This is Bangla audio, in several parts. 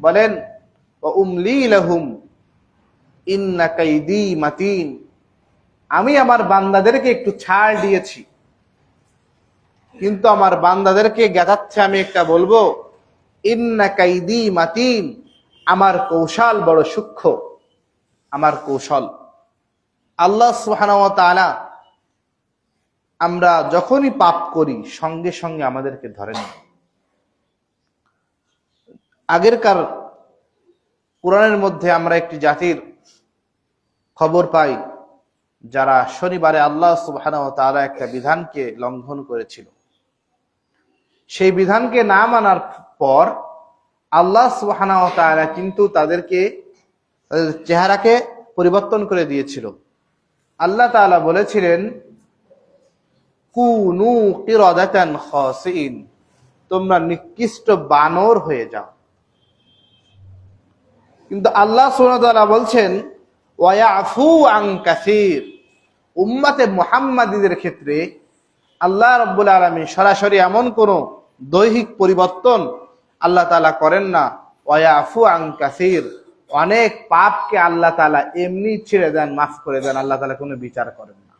বলেন, "ওয়া উমলি লাহুম, ইন্না কাইদি মাতিন। আমি আমার বান্দাদেরকে একটু ছাড় দিয়েছি। কিন্তু আমার বান্দাদেরকে গেঁথাচ্ছে, আমি একটা বলব, ইন্না কাইদি মাতিন, আমার কৌশল বড় সূক্ষ্ম, আমার কৌশল। আল্লাহ ওয়া আমরা যখনই পাপ করি, সঙ্গে সঙ্গে আমাদেরকে ধরে ধরেন আগেরকার কোরআনের মধ্যে আমরা একটি জাতির খবর পাই, যারা শনিবারে আল্লাহ সুবহানাহু তারা একটা বিধানকে লঙ্ঘন করেছিল। সেই বিধানকে না মানার পর আল্লাহ সুবহানাহু ওয়া তাআলা কিন্তু তাদেরকে, তাদের চেহারাকে পরিবর্তন করে দিয়েছিল। আল্লাহ তাআলা বলেছিলেন, কুনু কিরাদাতান খাসিন তোমরা নিকৃষ্ট বানর হয়ে যাও। কিন্তু আল্লাহ ওয়া তাআলা বলছেন, ওয়ায়াফু আন কাসির। উম্মতে মুহাম্মাদীদের ক্ষেত্রে আল্লাহ রব্বুল আলামিন সরাসরি এমন কোন দৈহিক পরিবর্তন আল্লাহ তাআলা করেন না। ওয়ায়াফু আন কাসির। অনেক পাপকে আল্লাহ তালা এমনি ছেড়ে দেন, মাফ করে দেন, আল্লাহ তালা কোনো বিচার করেন না।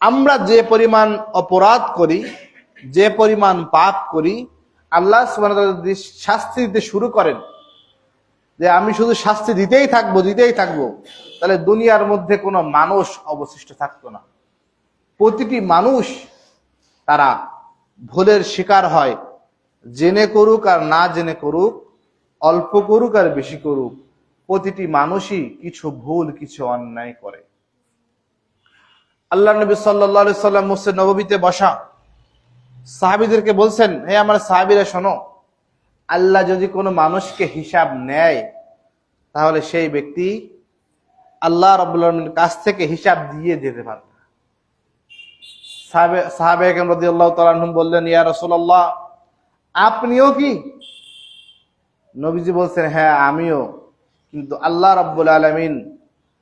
আমরা যে পরিমাণ অপরাধ করি, যে পরিমাণ পাপ করি, আল্লাহ ওয়া শাস্তি দিতে শুরু করেন যে আমি শুধু শাস্তি দিতেই থাকব দিতেই থাকব, তাহলে দুনিয়ার মধ্যে কোনো মানুষ অবশিষ্ট থাকতো না। প্রতিটি মানুষ তারা ভুলের শিকার হয়, জেনে করুক আর না জেনে করুক, অল্প করুক আর বেশি করুক, প্রতিটি মানুষই কিছু ভুল, কিছু অন্যায় করে। আল্লাহ নবী সাল্লাহ সাল্লাম মুসে নবীতে বসা। সাহাবিদেরকে বলছেন, হে আমার সাহাবিরা, শোনো আল্লাহ যদি কোনো মানুষকে হিসাব নেয়, তাহলে সেই ব্যক্তি আল্লাহ রবুল্লাহর কাছ থেকে হিসাব দিয়ে যেতে পারবে সাহাবে রদিয়াল্লাহ তালাহুম বললেন, ইয়া রসুল্লাহ আপনিও কি? নবীজি বলছেন হ্যাঁ আমিও। কিন্তু আল্লাহ রব্বুল আলমিন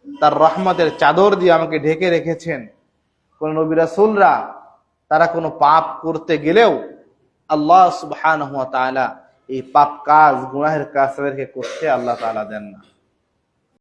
তার রহমতের চাদর দিয়ে আমাকে ঢেকে রেখেছেন। কোন নবী রাসুলরা, তারা কোনো পাপ করতে গেলেও আল্লাহ সুবহান এই পাপ কাজ গুনাহের কাজ তাদেরকে করতে আল্লাহ তালা দেন না।